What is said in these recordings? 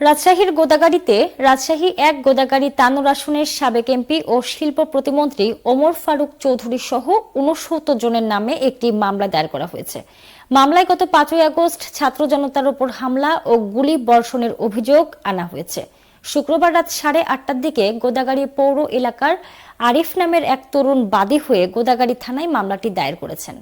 রাজশাহীর গোদাগাড়িতে রাজশাহী এক গোদাগাড়ি তানোর আসনের সাবেক এমপি ও শিল্প প্রতিমন্ত্রী ওমর ফারুক চৌধুরী সহ উনসত্তর জনের নামে একটি মামলা দায়ের করা হয়েছে। মামলায় গত পাঁচই আগস্ট ছাত্র জনতার উপর হামলা ও গুলি বর্ষণের অভিযোগ আনা হয়েছে। শুক্রবার রাত সাড়ে আটটার দিকে গোদাগাড়ি পৌর এলাকার আরিফ নামের এক তরুণ বাদী হয়ে গোদাগাড়ি থানায় মামলাটি দায়ের করেছেন।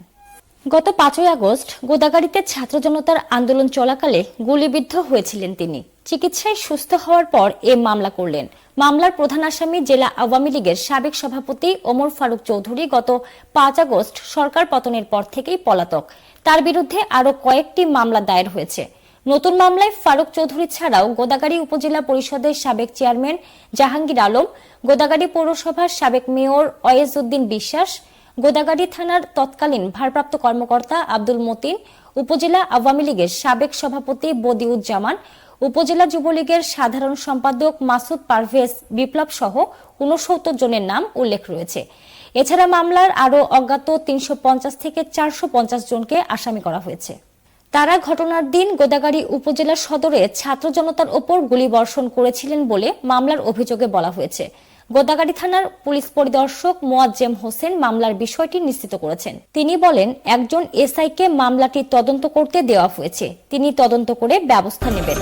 গত পাঁচই আগস্ট গোদাগাড়িতে ছাত্র জনতার আন্দোলন চলাকালে গুলিবিদ্ধ হয়েছিলেন তিনি। চিকিৎসায় সুস্থ হওয়ার পর এ মামলা করলেন। মামলার প্রধান আসামি জেলা আওয়ামী লীগের সাবেক সভাপতি ওমর ফারুক চৌধুরী গত পাঁচ আগস্ট সরকার পতনের পর থেকেই পলাতক। তার বিরুদ্ধে আরও কয়েকটি মামলা দায়ের হয়েছে। নতুন মামলায় ফারুক চৌধুরী ছাড়াও গোদাগাড়ি উপজেলা পরিষদের সাবেক চেয়ারম্যান জাহাঙ্গীর আলম গোদাগাড়ি পৌরসভার সাবেক মেয়র অয়েজ উদ্দিন বিশ্বাস গোদাগাড়ি থানার তৎকালীন ভারপ্রাপ্ত কর্মকর্তা আব্দুল মতিন, উপজেলা আওয়ামী লীগের সাবেক সভাপতি বদিউজ্জামান উপজেলা যুবলীগের সাধারণ সম্পাদক মাসুদ পারভেজ বিপ্লব সহ উনসত্তর জনের নাম উল্লেখ রয়েছে। এছাড়া মামলার আরও অজ্ঞাত তিনশো পঞ্চাশ থেকে চারশো পঞ্চাশ জনকে আসামি করা হয়েছে। তারা ঘটনার দিন গোদাগাড়ি উপজেলা সদরে ছাত্র জনতার ওপর গুলিবর্ষণ করেছিলেন বলে মামলার অভিযোগে বলা হয়েছে। গোদাগাড়ি থানার পুলিশ পরিদর্শক মোয়াজ্জেম হোসেন মামলার বিষয়টি নিশ্চিত করেছেন। তিনি বলেন, একজন এসআইকে মামলাটি তদন্ত করতে দেওয়া হয়েছে। তিনি তদন্ত করে ব্যবস্থা নেবেন।